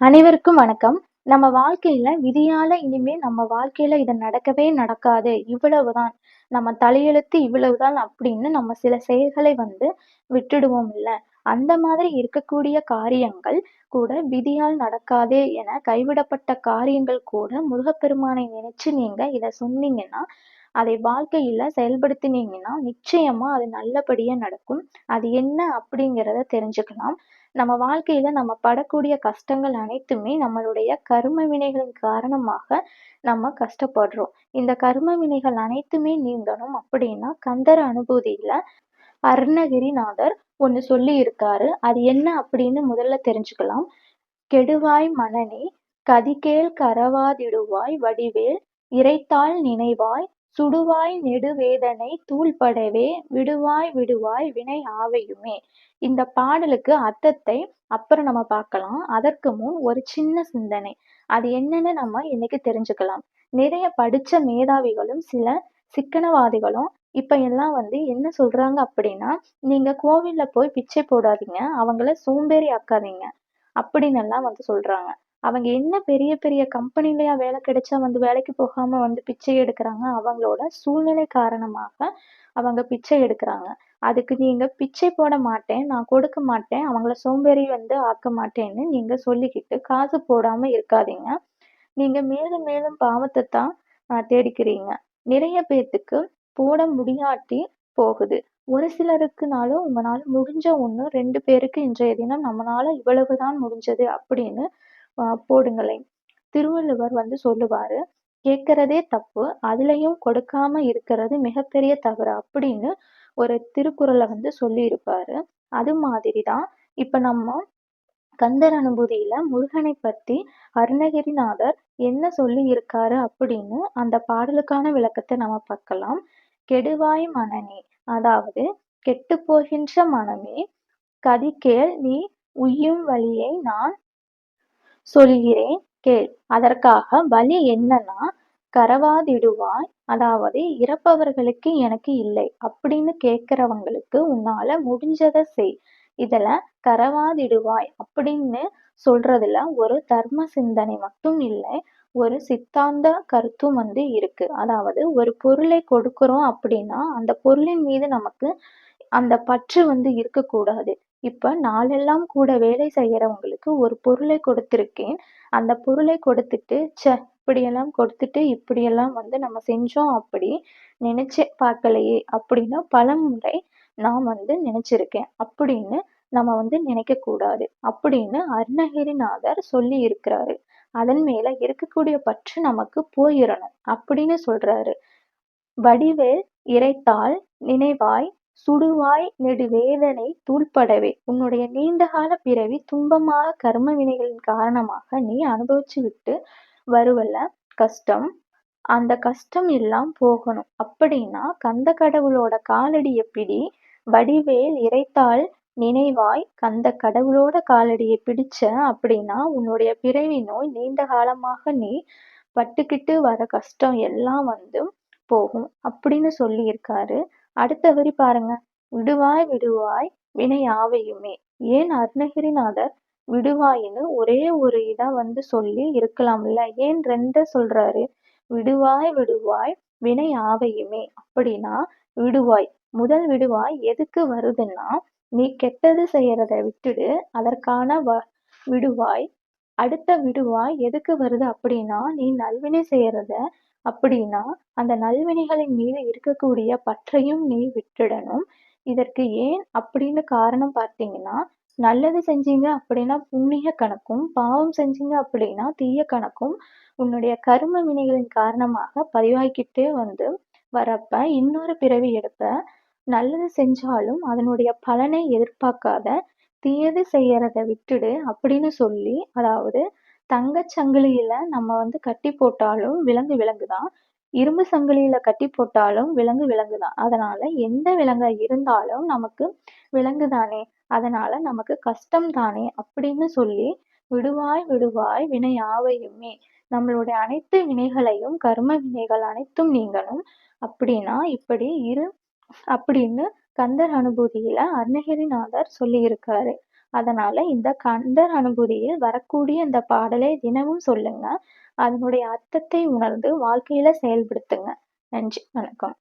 அனைவருக்கும் வணக்கம். நம்ம வாழ்க்கையில விதியால இனிமே நம்ம வாழ்க்கையில இது நடக்கவே நடக்காது. இவ்வளவுதான். நம்ம தலையெழுத்து இவ்வளவுதான் அப்படின்னு நம்ம சில செயல்களை வந்து விட்டுடுவோம் இல்ல. அந்த மாதிரி இருக்கக்கூடிய காரியங்கள் கூட விதியால் நடக்காதே என கைவிடப்பட்ட காரியங்கள் கூட முருகப்பெருமானை நினைச்சு நீங்க இதை சொன்னீங்கன்னா அதை வாழ்க்கையில செயல்படுத்தினீங்கன்னா நிச்சயமா அது நல்லபடியா நடக்கும். அது என்ன அப்படிங்கிறத தெரிஞ்சுக்கலாம். நம்ம வாழ்க்கையில நம்ம படக்கூடிய கஷ்டங்கள் அனைத்துமே நம்மளுடைய கர்ம வினைகளின் காரணமாக நம்ம கஷ்டப்படுறோம். இந்த கர்ம வினைகள் அனைத்துமே நீங்கணும் அப்படின்னா கந்தர் அனுபூதியில அருணகிரிநாதர் ஒண்ணு சொல்லி இருக்காரு அது என்ன அப்படின்னு முதல்ல தெரிஞ்சுக்கலாம். கெடுவாய் மனநே கதிகேள் கரவாதிடுவாய் வடிவேல் இறைத்தாள் நினைவாய் சுடுவாய் நெடுவேதனை தூள்படவே விடுவாய் விடுவாய் வினை ஆவையுமே. இந்த பாடலுக்கு அர்த்தத்தை அப்புறம் நம்ம பார்க்கலாம். அதற்கு முன் ஒரு சின்ன சிந்தனை. அது என்னன்னு நம்ம இன்னைக்கு தெரிஞ்சுக்கலாம். நிறைய படிச்ச மேதாவிகளும் சில சிக்கனவாதிகளும் இப்ப எல்லாம் வந்து என்ன சொல்றாங்க அப்படின்னா நீங்க கோவில்ல போய் பிச்சை போடாதீங்க. அவங்கள சோம்பேறி ஆக்காதீங்க. அப்படின்னு எல்லாம் வந்து சொல்றாங்க. அவங்க என்ன பெரிய பெரிய கம்பெனிலயா வேலை கிடைச்சா வந்து வேலைக்கு போகாம வந்து பிச்சை எடுக்கிறாங்க அவங்களோட சூழ்நிலை காரணமாக அவங்க பிச்சை எடுக்கிறாங்க. அதுக்கு நீங்க பிச்சை போட மாட்டேன் நான் கொடுக்க மாட்டேன் அவங்கள சோம்பேறி வந்து ஆக்க மாட்டேன்னு நீங்க சொல்லிக்கிட்டு காசு போடாம இருக்காதீங்க. நீங்க மேலும் மேலும் பாவத்தை தான் தேடிக்கிறீங்க. நிறைய பேர்த்துக்கு போட முடியாட்டி போகுது. ஒரு சிலருக்குனாலும் உங்களால முடிஞ்ச ஒண்ணு ரெண்டு பேருக்கு இன்றைய தினம் நம்மளால இவ்வளவுதான் முடிஞ்சது அப்படின்னு போடுங்களேன் திருவள்ளுவர் வந்து சொல்லுவாரு கேட்கறதே தப்பு அதுலயும் கொடுக்காம இருக்கிறது மிகப்பெரிய தவறு அப்படின்னு ஒரு திருக்குறளை வந்து சொல்லியிருப்பாரு. அது மாதிரிதான் இப்ப நம்ம கந்தர் அனுபூதியில முருகனை பத்தி அருணகிரிநாதர் என்ன சொல்லி இருக்காரு அப்படின்னு அந்த பாடலுக்கான விளக்கத்தை நம்ம பார்க்கலாம். கெடுவாய் மனநே அதாவது கெட்டு போகின்ற மனமே கதிக்கேள் நீ உய்யும் வழியை நான் சொல்கிறேன் கேள். அதற்காக வழி என்னன்னா கரவாதிடுவாய். அதாவது இறப்பவர்களுக்கு எனக்கு இல்லை. அப்படின்னு கேட்கிறவங்களுக்கு உன்னால முடிஞ்சதை செய். இதுல கரவாதிடுவாய் அப்படின்னு சொல்றதுல ஒரு தர்ம சிந்தனை மட்டும் இல்லை. ஒரு சித்தாந்த கருத்தும் வந்து இருக்கு. அதாவது ஒரு பொருளை கொடுக்கிறோம் அப்படின்னா அந்த பொருளின் மீது நமக்கு அந்த பற்று வந்து இருக்கக்கூடாது. இப்ப நாளெல்லாம் கூட வேலை செய்யறவங்களுக்கு ஒரு பொருளை கொடுத்திருக்கேன். அந்த பொருளை கொடுத்துட்டு ச்ச இப்படியெல்லாம் கொடுத்துட்டு இப்படியெல்லாம் வந்து நம்ம செஞ்சோம் அப்படி நினைச்சு பார்க்கலையே அப்படின்னு பலமுறை நான் வந்து நினைச்சிருக்கேன். அப்படின்னு நம்ம வந்து நினைக்க கூடாது அப்படின்னு அருணகிரிநாதர் சொல்லி இருக்கிறாரு அதன் மேல இருக்கக்கூடிய பற்று நமக்கு போயிடணும் அப்படின்னு சொல்றாரு. வடிவேல் இறைத்தால் நினைவாய் சுடுவாய் நெடுவேதனை தூள்படவே. உன்னுடைய நீண்டகால பிறவி துன்பமாக கர்ம வினைகளின் காரணமாக நீ அனுபவிச்சு விட்டு வருவல கஷ்டம். அந்த கஷ்டம் எல்லாம் போகணும். அப்படின்னா கந்த கடவுளோட காலடியை பிடி வடிவேல் இறைத்தால் நினைவாய் கந்த கடவுளோட காலடியை பிடிச்ச அப்படின்னா உன்னுடைய பிறவி நோய் நீண்ட காலமாக நீ பட்டுக்கிட்டு வர கஷ்டம் எல்லாம் வந்து போகும் அப்படின்னு சொல்லியிருக்காரு. அடுத்த வரி பாருங்க. விடுவாய் விடுவாய் வினை ஆவையுமே ஏன் அருணகிரிநாதர் விடுவாயின்னு ஒரே ஒரு இதா வந்து சொல்லி இருக்கலாம்ல? ஏன் ரெண்ட சொல்றாரு? விடுவாய் விடுவாய் வினை ஆவையுமே அப்படின்னா விடுவாய். முதல் விடுவாய் எதுக்கு வருதுன்னா நீ கெட்டது செய்யறத விட்டுடு. அதற்கான வ விடுவாய். அடுத்த விடுவாய் எதுக்கு வருது அப்படின்னா நீ நல்வினை செய்யறத அப்படின்னா அந்த நல்வினைகளின் மீது இருக்கக்கூடிய பற்றையும் நீ விட்டுடணும். இதற்கு ஏன் அப்படின்னு காரணம் பார்த்தீங்கன்னா நல்லது செஞ்சீங்க அப்படின்னா புண்ணிய கணக்கும் பாவம் செஞ்சீங்க அப்படின்னா தீய கணக்கும் உன்னுடைய கரும வினைகளின் காரணமாக பதிவாகிக்கிட்டே வந்து வரப்ப இன்னொரு பிறவி எடுப்ப நல்லது செஞ்சாலும் அதனுடைய பலனை எதிர்பார்க்காத தீயது செய்யறதை விட்டுடு அப்படின்னு சொல்லி அதாவது தங்கச் சங்கிலியில நம்ம வந்து கட்டி போட்டாலும் விலங்கு விலங்கு தான் இரும்பு சங்கிலியில கட்டி போட்டாலும் விலங்கு விலங்கு தான் அதனால எந்த விலங்கா இருந்தாலும் நமக்கு விலங்கு தானே அதனால நமக்கு கஷ்டம் தானே அப்படின்னு சொல்லி விடுவாய் விடுவாய் வினை ஆவையுமே நம்மளுடைய அனைத்து வினைகளையும் கர்ம வினைகள் அனைத்தும் நீங்கணும். அப்படின்னா இப்படி இரு அப்படின்னு கந்தர் அனுபூதியில அருணகிரிநாதர் சொல்லியிருக்காரு. அதனால இந்த கந்தர் அனுபூதியில் வரக்கூடிய இந்த பாடலை தினமும் சொல்லுங்க. அதனுடைய அர்த்தத்தை உணர்ந்து வாழ்க்கையில செயல்படுத்துங்க. நன்றி வணக்கம்.